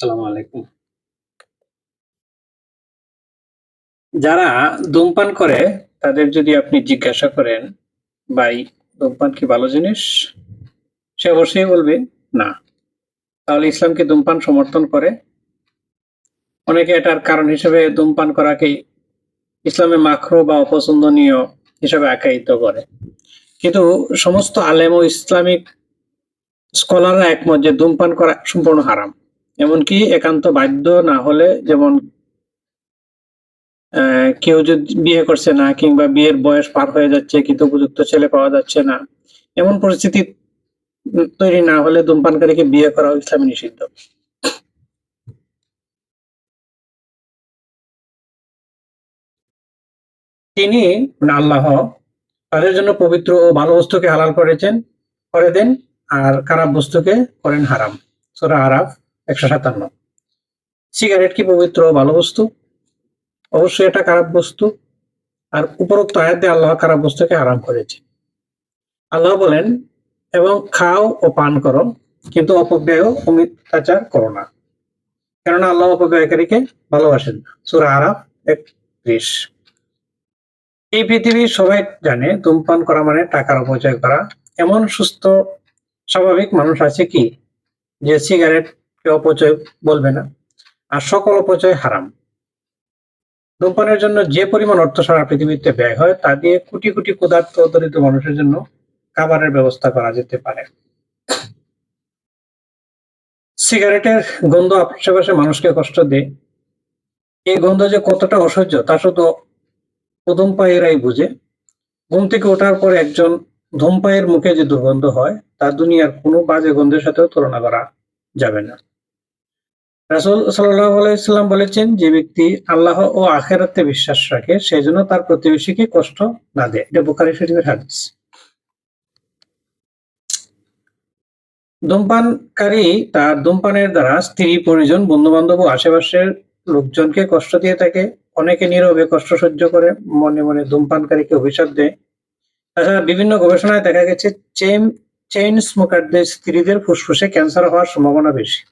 আসসালামু আলাইকুম। যারা ধূমপান করে, তাদের যদি আপনি জিজ্ঞাসা করেন, ভাই, ধূমপান কি ভালো জিনিস? সে অবশ্যই বলবে, না। তাহলে ইসলাম কি ধূমপান সমর্থন করে। অনেকে এটার কারণ হিসেবে ধূমপান করাকে ইসলামে মাখরো বা অপছন্দনীয় হিসেবে আখ্যায়িত করে। কিন্তু সমস্ত আলেম ও ইসলামিক স্কলাররা একমত যে ধূমপান করা সম্পূর্ণ হারাম। এমনকি একান্ত বাধ্য না হলে যেমন কেউ যদি বিয়ে করছে না কিংবা বিয়ের বয়স পার হয়ে যাচ্ছে কিন্তু উপযুক্ত ছেলে পাওয়া যাচ্ছে না, এমন পরিস্থিতি তৈরি না হলে ধূমপানকারীকে বিয়ে করা ইসলামে নিষিদ্ধ। তিনি মানে আল্লাহ তাদের জন্য পবিত্র ও ভালো বস্তুকে হালাল করেছেন, করে দেন, আর খারাপ বস্তুকে করেন হারাম। সোরা আরাফ একশো সাতান্ন। সিগারেট কি পবিত্র ভালো বস্তু? অবশ্যই এটা খারাপ বস্তু। আর উপরোক্ত আয়াতে আল্লাহ খারাপ বস্তুকে হারাম করেছে। আল্লাহ বলেন, এবং খাও ও পান করো, কিন্তু অপব্যয় অমিতাচার করো না। কেননা আল্লাহ অপব্যয়কারীকে ভালোবাসেন সুরা আরাফ একত্রিশ। এই পৃথিবীর সবাই জানে, ধূমপান করা মানে টাকার অপচয় করা। এমন সুস্থ, স্বাভাবিক মানুষ আছে কি, যে সিগারেট অপচয় বলবে না। আর সকল অপচয় হারাম। ধূমপানের জন্য যে পরিমাণ অর্থ সারা পৃথিবীতে ব্যয় হয়, তা দিয়ে কোটি কোটি ক্ষুধার্ত দরিদ্র মানুষের জন্য খাবারের ব্যবস্থা করা যেতে পারে। সিগারেটের গন্ধ আশেপাশে মানুষকে কষ্ট দেয়। এই গন্ধ যে কতটা অসহ্য, তা শুধু ধূমপায়ীরাই বুঝে। ঘুম থেকে ওঠার পর একজন ধূমপায়ের মুখে যে দুর্গন্ধ হয়, তা দুনিয়ার কোনো বাজে গন্ধের সাথেও তুলনা করা যাবে না। রাসুল সাল্লাহ বলেছেন, যে ব্যক্তি আল্লাহ ও আখেরাতে বিশ্বাস রাখে সেই জন্য তার প্রতিবেশীকে কষ্ট না দেয়। এটা বোকারি শরীফের হাদিস। ধূমপানকারী তার ধূমপানের দ্বারা স্ত্রী, পরিজন বন্ধু বান্ধব ও আশেপাশের লোকজনকে কষ্ট দিয়ে থাকে, অনেকে নীরবে কষ্ট সহ্য করে, মনে মনে ধূমপানকারীকে অভিশাপ দেয়। তাছাড়া বিভিন্ন গবেষণায় দেখা গেছে চেইন চেইন স্মোকারদের স্ত্রীদের ফুসফুসে ক্যান্সার হওয়ার সম্ভাবনা বেশি।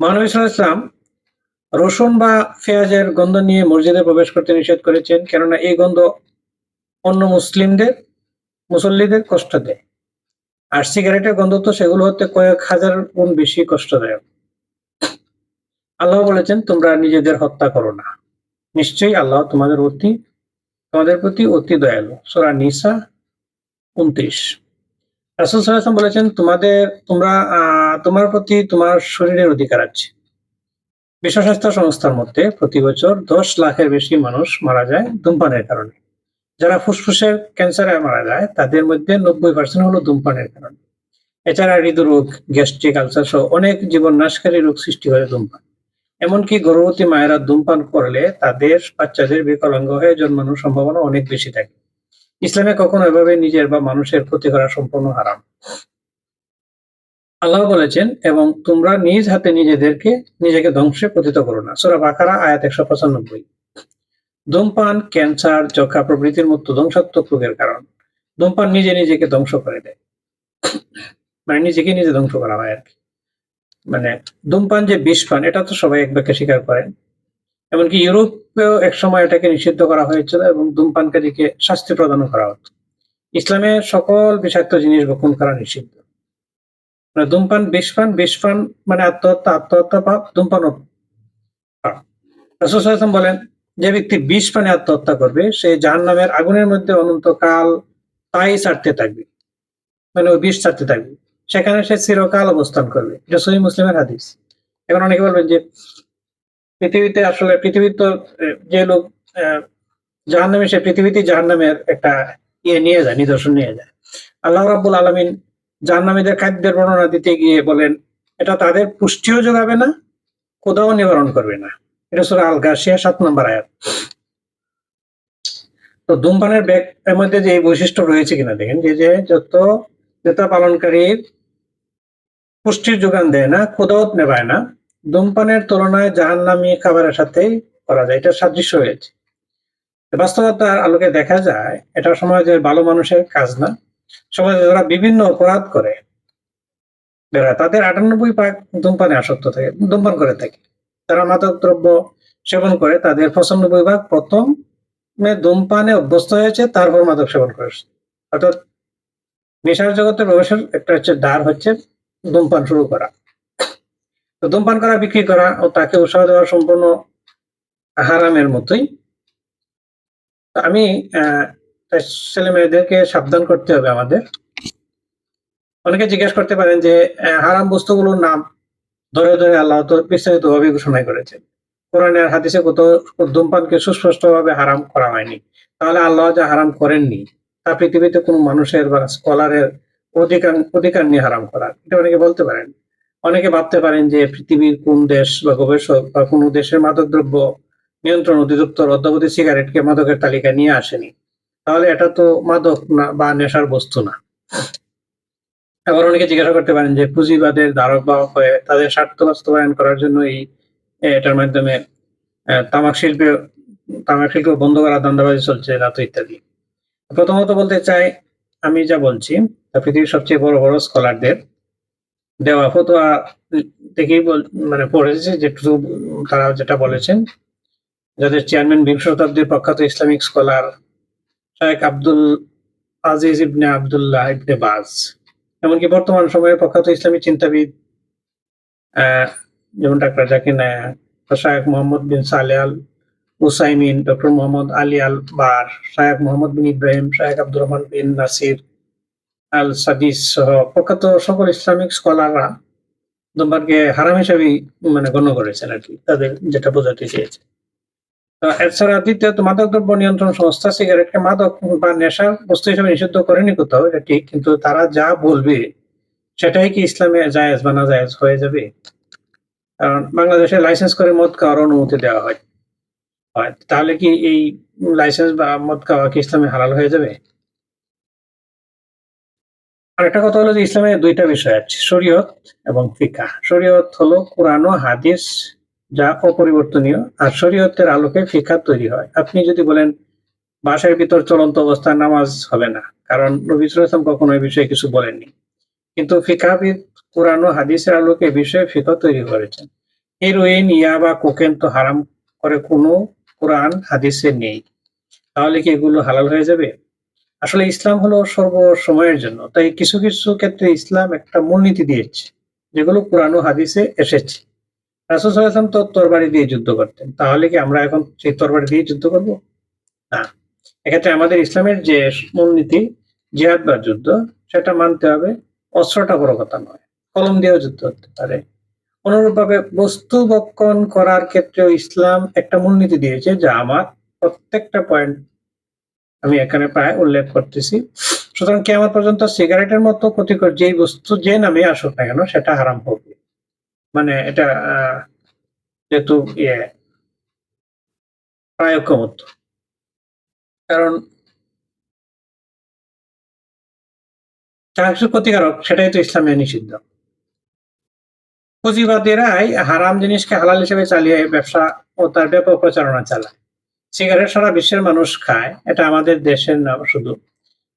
সাল্লাল্লাহু ইসলাম, রসুন বা পেঁয়াজের গন্ধ নিয়ে মসজিদে প্রবেশ করতে নিষেধ করেছেন, কেননা এই গন্ধ অন্য মুসলিমদের, মুসল্লিদের কষ্ট দেয়। আর সিগারেটের গন্ধ তো সেগুলো হতে কয়েক হাজার গুণ বেশি কষ্টদায়ক। আল্লাহ বলেছেন, তোমরা নিজেদের হত্যা করো না। নিশ্চয়ই আল্লাহ তোমাদের অতি, তোমাদের প্রতি অতি দয়ালু। সোরা নিসা উনত্রিশ। রাসুল সাল্লাম বলেছেন, তোমাদের, তোমরা তোমার প্রতি তোমার শরীরের অধিকার আছে। বিশ্ব স্বাস্থ্য সংস্থার মধ্যে প্রতি বছর দশ লাখের বেশি মানুষ মারা যায় ধূমপানের কারণে। যারা ফুসফুসের ক্যান্সারে মারা যায়, তাদের মধ্যে নব্বই পার্সেন্ট হলো ধূমপানের কারণে। এছাড়া হৃদরোগ, গ্যাস্ট্রিক আলসার সহ অনেক জীবন নাশকারী রোগ সৃষ্টি করে ধূমপান। এমনকি গর্ভবতী মায়েরা ধূমপান করলে তাদের বাচ্চাদের বিকলাঙ্গ হয়ে জন্মানোর সম্ভাবনা অনেক বেশি থাকে। ইসলামে কখনো এভাবে নিজের বা মানুষের ক্ষতি করা সম্পূর্ণ হারাম। আল্লাহ বলেছেন, এবং তোমরা নিজ হাতে নিজেদেরকে নিজেকে ধ্বংসে পতিত করো না। সোরা বাকারা, আয়াত একশো পঁচানব্বই। ধূমপান, ক্যান্সার যক্ষা প্রভৃতির মতো ধ্বংসাত্মক রোগের কারণ। ধূমপান নিজে নিজেকে ধ্বংস করে দেয়। মানে নিজেকে নিজে ধ্বংস করা হয় আর কি। মানে ধূমপান যে বিষ পান এটা তো সবাই এক ব্যাখ্যা স্বীকার করেন এমনকি ইউরোপেও এক সময় এটাকে নিষিদ্ধ করা হয়েছিল এবং ধূমপানকারীকে শাস্তি প্রদান করা হতো। ইসলামে সকল বিষাক্ত জিনিস বপন করা নিষিদ্ধ। মানে ধূমপান বিষ পান বিষ পান মানে আত্মহত্যা আত্মহত্যা পাপ ধূমপান রাসূল বলেন, যে ব্যক্তি বিষ পানে আত্মহত্যা করবে, সে জাহান নামের আগুনের মধ্যে অনন্তকাল তাই ছাড়তে থাকবে। মানে ওই বিষ ছাড়তে থাকবে। সেখানে সে চিরকাল অবস্থান করবে। এটা সহি মুসলিমের হাদিস। এখন অনেকে বলবেন যে পৃথিবীতে আসলে পৃথিবীর তো যে লোক জাহান নামে সে পৃথিবীতে জাহান নামের একটা ইয়ে নিয়ে যায়, নিদর্শন নিয়ে যায়। আল্লাহ রাব্বুল আলমিন জাহান নামীদের খাদ্যের বর্ণনা দিতে গিয়ে বলেন, এটা তাদের পুষ্টিও যোগাবে না কোথাও নিবারণ করবে না। এটা সুরা আল গাছিয়া সাত নম্বর আয়াত। তো ধূমপানের ব্যাগ এর মধ্যে যে এই বৈশিষ্ট্য রয়েছে কিনা দেখেন, যে যে, যত নেতা পালনকারীর পুষ্টির যোগান দেয় না ক্ষুদাওত নেবায় না ধূমপানের তুলনায় জাহান্নামী খাবারের সাথেই করা যায়। এটা সাদৃশ্য হয়েছে। বাস্তবতার আলোকে দেখা যায়, এটা সমাজের ভালো মানুষের কাজ না। সমাজে যারা বিভিন্ন অপরাধ করে বের হয় তাদের আটানব্বই ভাগ ধূমপানে আসক্ত থাকে, ধূমপান করে থাকে। তারা মাদক দ্রব্য সেবন করে, তাদের পঁচানব্বই ভাগ প্রথম ধূমপানে অভ্যস্ত হয়েছে, তারপর মাদক সেবন করেছে অর্থাৎ নেশার জগতে প্রবেশের একটা হচ্ছে দ্বার হচ্ছে ধূমপান শুরু করা। তো ধূমপান করা, বিক্রি করা ও তাকে উৎসাহ দেওয়া সম্পূর্ণ হারামের মতোই। আমি ছেলে মেয়েদেরকে সাবধান করতে হবে আমাদের। অনেকে জিজ্ঞেস করতে পারেন যে হারাম বস্তুগুলোর নাম ধরে ধরে আল্লাহ তো বিস্তারিত ভাবে ঘোষণা করেছেন। কোরআনের হাদিসে কত ধূমপানকে সুস্পষ্ট ভাবে হারাম করা হয়নি। তাহলে আল্লাহ যা হারাম করেননি, তা পৃথিবীতে কোনো মানুষের বা স্কলারের অধিকার অধিকার নিয়ে হারাম করা। এটা অনেকে বলতে পারেন। অনেকে ভাবতে পারেন যে পৃথিবীর কোন দেশ বা গবেষক বা কোনো দেশের মাদক দ্রব্য নিয়ন্ত্রণ অধিদপ্তর অদ্যাবধি সিগারেটকে মাদকের তালিকা নিয়ে আসেনি। তাহলে এটা তো মাদক না বা নেশার বস্তু না। আবার অনেকে জিজ্ঞাসা করতে পারেন যে পুঁজিবাদের ধারক বাহক হয়ে তাদের স্বার্থ বাস্তবায়ন করার জন্য এই এটার মাধ্যমে তামাক শিল্পে, তামাক শিল্প বন্ধ করার ধান্দাবাজি চলছে না তো ইত্যাদি। প্রথমত বলতে চাই, আমি যা বলছি পৃথিবীর সবচেয়ে বড় বড় স্কলারদের দেওয়া ফতোয়া থেকেই মানে পড়েছি যেটুকু তারা যেটা বলেছেন, যাদের চেয়ারম্যান বিংশ শতাব্দীর প্রখ্যাত ইসলামিক স্কলার শায়েখ আব্দুল আজিজ ইবনে আব্দুল্লাহ ইবনে বাজ। এমনকি বর্তমান সময়ে প্রখ্যাত ইসলামী চিন্তাবিদ যেমন doctor Zakir Naik Sheikh Mohammed bin Saleh al Uthaymeen, doctor Mohammed Ali al Bar Sheikh Mohammed bin Ibrahim, শায়েখ Abdur Rahman bin Nasir al সাদিস সহ প্রখ্যাত সকল ইসলামিক স্কলাররা ধূমপানকে হারাম হিসাবেই মানে গণ্য করেছেন আর কি, তাদের যেটা বোঝাতে চেয়েছে। এছাড়া দ্বিতীয়ত মাদক দ্রব্য নিয়ন্ত্রণ সংস্থা সিগারেটকে মাদক বা নেশা বস্তু হিসেবে নিষিদ্ধ করেনি কোথাও, এটা ঠিক, কিন্তু তারা যা বলবে সেটাই কি ইসলামে জায়েজ বা না জায়েজ হয়ে যাবে? কারণ বাংলাদেশে লাইসেন্স করে মদ খাওয়ার অনুমতি দেওয়া হয়। তাহলে কি এই লাইসেন্স বা মদ খাওয়া কি ইসলামে হালাল হয়ে যাবে? আরেকটা কথা হলো যে ইসলামে দুইটা বিষয় আছে, শরীয়ত এবং ফিকা শরীয়ত হলো কোরআন ও হাদিস যা অপরিবর্তনীয়, আর শরীয়তের আলোকে ফিকা তৈরি হয়। আপনি যদি বলেন, বাসার ভিতর চলন্ত অবস্থায় নামাজ হবে না, কারণ নবী সাল্লাল্লাহু কখনো এই বিষয়ে কিছু বলেননি। কিন্তু ফিকাবিদ কোরআন ও হাদিসের আলোকে বিষয়ে ফিকা তৈরি করেছেন। হেরোইন, ইয়া বা কোকেন তো হারাম করে কোনো কোরআন হাদিসে নেই। তাহলে কি এগুলো হালাল হয়ে যাবে? আসলে ইসলাম হলো সর্ব সময়ের জন্য। তাই কিছু কিছু ক্ষেত্রে ইসলাম একটা মূলনীতি দিয়েছে, যেগুলো ও হাদিসে এসেছে। রাসুল সাল্লাম তো তরবারি দিয়ে যুদ্ধ করতেন। তাহলে কি আমরা এখন সেই তরবারি দিয়ে যুদ্ধ করব? না। এক্ষেত্রে আমাদের ইসলামের যে মূলনীতি, জিহাদ বা যুদ্ধ, সেটা মানতে হবে। অস্ত্রটা বড় কথা নয়, কলম দিয়েও যুদ্ধ হতে পারে। অনুরূপভাবে বস্তু বক্ষণ করার ক্ষেত্রেও ইসলাম একটা মূলনীতি দিয়েছে, যা আমার প্রত্যেকটা পয়েন্ট আমি এখানে প্রায় উল্লেখ করতেছি। সুতরাং কেমন পর্যন্ত সিগারেটের মতো ক্ষতিকর যেই বস্তু যে নামে আসুক না কেন, সেটা হারাম হবে। মানে এটা যেহেতু ইয়ে প্রায় ঐক্যমত কারণ যা ক্ষতিকারক সেটাই তো ইসলামে নিষিদ্ধ। পুঁজিবাদীরাই হারাম জিনিসকে হালাল হিসেবে চালিয়ে ব্যবসা ও তার ব্যাপক প্রচারণা চালায়। সিগারেট সারা বিশ্বের মানুষ খায়, এটা আমাদের দেশের না, শুধু।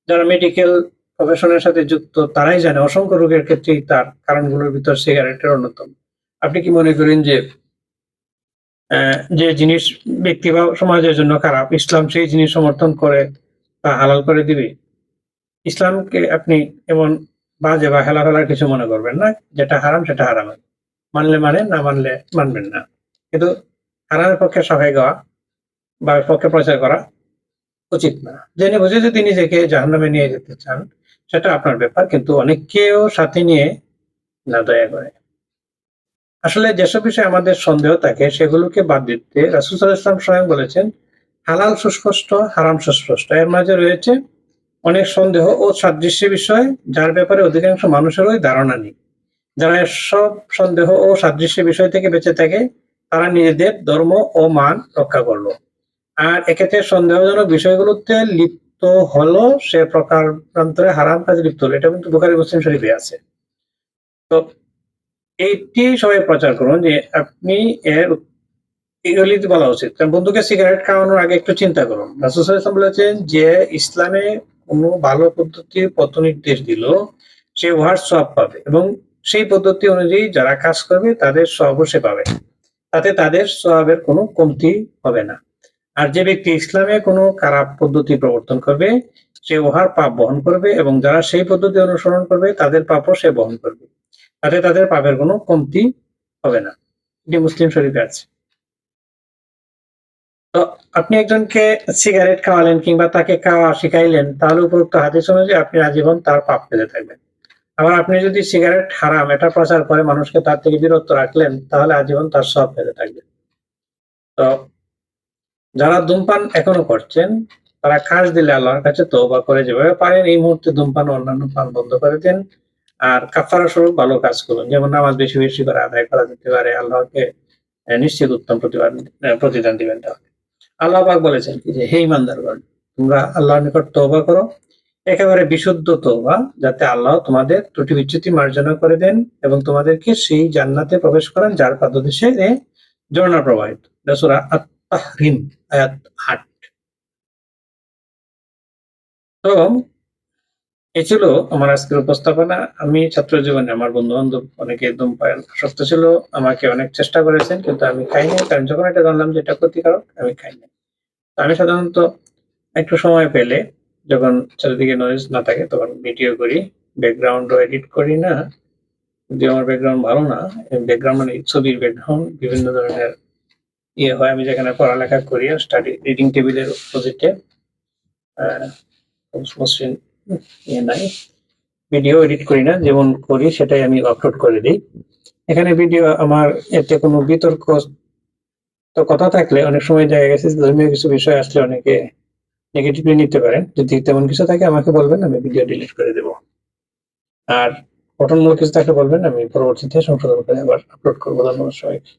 যারা মেডিকেল প্রফেশনের সাথে যুক্ত, তারাই জানে, অসংখ্য রোগের ক্ষেত্রেই তার কারণগুলোর ভিতর সিগারেটের অন্যতম। আপনি কি মনে করেন যে যে জিনিস ব্যক্তি বা সমাজের জন্য খারাপ, ইসলাম সেই জিনিস সমর্থন করে বা হালাল করে দিবে? ইসলামকে আপনি এমন বাজে বা হেলা ফেলার কিছু মনে করবেন না, যেটা হারাম সেটা হারাম। মানলে মানে না মানলে মানবেন না। কিন্তু হারামের পক্ষে সহায় গাওয়া বা পক্ষে প্রচার করা উচিত না। জেনে বুঝে যদি নিজেকে জাহান্নামে নিয়ে যেতে চান, সেটা আপনার ব্যাপার, কিন্তু অনেককেও সাথে নিয়ে না দয়া করে। আসলে যেসব বিষয়ে আমাদের সন্দেহ থাকে, সেগুলোকে বাদ দিতে রাসুল ইসলাম স্বয়ং বলেছেন, হালাল, সুস্পষ্ট, হারাম, সুস্পষ্ট। এর মাঝে রয়েছে অনেক সন্দেহ ও সাদৃশ্য বিষয়, যার ব্যাপারে অধিকাংশ মানুষেরই ধারণা নেই। যারা সব সন্দেহ ও সাদৃশ্য বিষয় থেকে বেঁচে থাকে, তারা নিজেদের ধর্ম ও মান রক্ষা করল। আর এক্ষেত্রে সন্দেহজনক বিষয়গুলোতে লিপ্ত হলো সে প্রকার প্রান্তরে হারাম কাজে লিপ্ত হলো। এটা কিন্তু বুখারি মুসলিম শরীফে আছে। তো এইটি সবাই প্রচার করুন যে আপনি এর এগুলি বলা উচিত। কারণ বন্ধুকে সিগারেট খাওয়ানোর আগে একটু চিন্তা করুন। রাসুল সাল্লাল্লাহু বলেছেন যে ইসলামে কোনো ভালো পদ্ধতির পথ নির্দেশ দিল, সে উহার সব পাবে এবং সেই পদ্ধতি অনুযায়ী যারা কাজ করবে তাদের সব সে পাবে। তাতে তাদের সবের কোনো কমতি হবে না। আর যে ব্যক্তি ইসলামে কোনো খারাপ পদ্ধতি প্রবর্তন করবে, সে উহার পাপ বহন করবে এবং যারা সেই পদ্ধতি অনুসরণ করবে, তাদের পাপও সে বহন করবে। তাতে তাদের পাপের কোনো কমতি হবে না। এটি মুসলিম শরীফে আছে। তো আপনি একজনকে সিগারেট খাওয়ালেন কিংবা তাকে খাওয়া শিখাইলেন, তাহলে উপরোক্ত হাদিস অনুযায়ী আপনি আজীবন তার পাপ পেতে থাকবেন আবার আপনি যদি সিগারেট হারাম, এটা প্রচার করে মানুষকে তার থেকে বিরত রাখলেন, তাহলে আজীবন তার সব পেতে থাকবেন তো যারা ধূমপান এখনও করছেন, তারা কাজ দিলে আল্লাহর কাছে তওবা করে যেভাবে পারেন, এই মুহূর্তে ধূমপান অন্যান্য পান বন্ধ করে দেন। আর কাফারা স্বরূপ ভালো কাজ করুন। যেমন নামাজ বেশি বেশি করে আদায় করা যেতে পারে, আল্লাহকে নিশ্চিত উত্তম প্রতিদান দিবেন তাহলে। আল্লাহ পাক বলেছেন যে, হে ইমানদারগণ তোমরা আল্লাহর নিকট তওবা করো। একেবারে বিশুদ্ধ তওবা, যাতে আল্লাহ তোমাদের ত্রুটি বিচ্যুতি মার্জনা করে দেন এবং তোমাদেরকে সেই জান্নাতে প্রবেশ করান যার পাদদেশে ঝর্ণা প্রবাহিত। সূরা আত-তাহরিম আয়াত আট তো, এ ছিল আমার আজকের উপস্থাপনা। আমি ছাত্র জীবনে আমার বন্ধু বান্ধব অনেকে ধূমপান আসক্ত ছিল, আমাকে অনেক চেষ্টা করেছেন, কিন্তু আমি খাইনি। কারণ যখন এটা জানলাম যে এটা ক্ষতিকারক, আমি খাইনি। আমি সাধারণত একটু সময় পেলে যখন চারিদিকে নয়েজ না থাকে তখন ভিডিও করি। ব্যাকগ্রাউন্ডও এডিট করি না। যদি আমার ব্যাকগ্রাউন্ড ভালো না ব্যাকগ্রাউন্ড মানে ছবির ব্যাকগ্রাউন্ড বিভিন্ন ধরনের ইয়ে হয়, আমি যেখানে পড়ালেখা করি স্টাডি রিডিং টেবিলের অপোজিটে ইয়ে নাই। ভিডিও এডিট করি না, যেমন করি, সেটাই আমি আপলোড করে দিই। এখানে ভিডিও আমার এতে কোনো বিতর্ক তো কথা থাকলে, অনেক সময় দেখা গেছে ধর্মীয় কিছু বিষয় আসলে অনেকে নেগেটিভলি নিতে পারেন। যদি তেমন কিছু থাকে, আমাকে বলবেন, আমি ভিডিও ডিলিট করে দেব। আর গঠনমূলক কিছু থাকলে বলবেন, আমি পরবর্তীতে সংশোধন করে আবার আপলোড করব। ধন্যবাদ সবাইকে।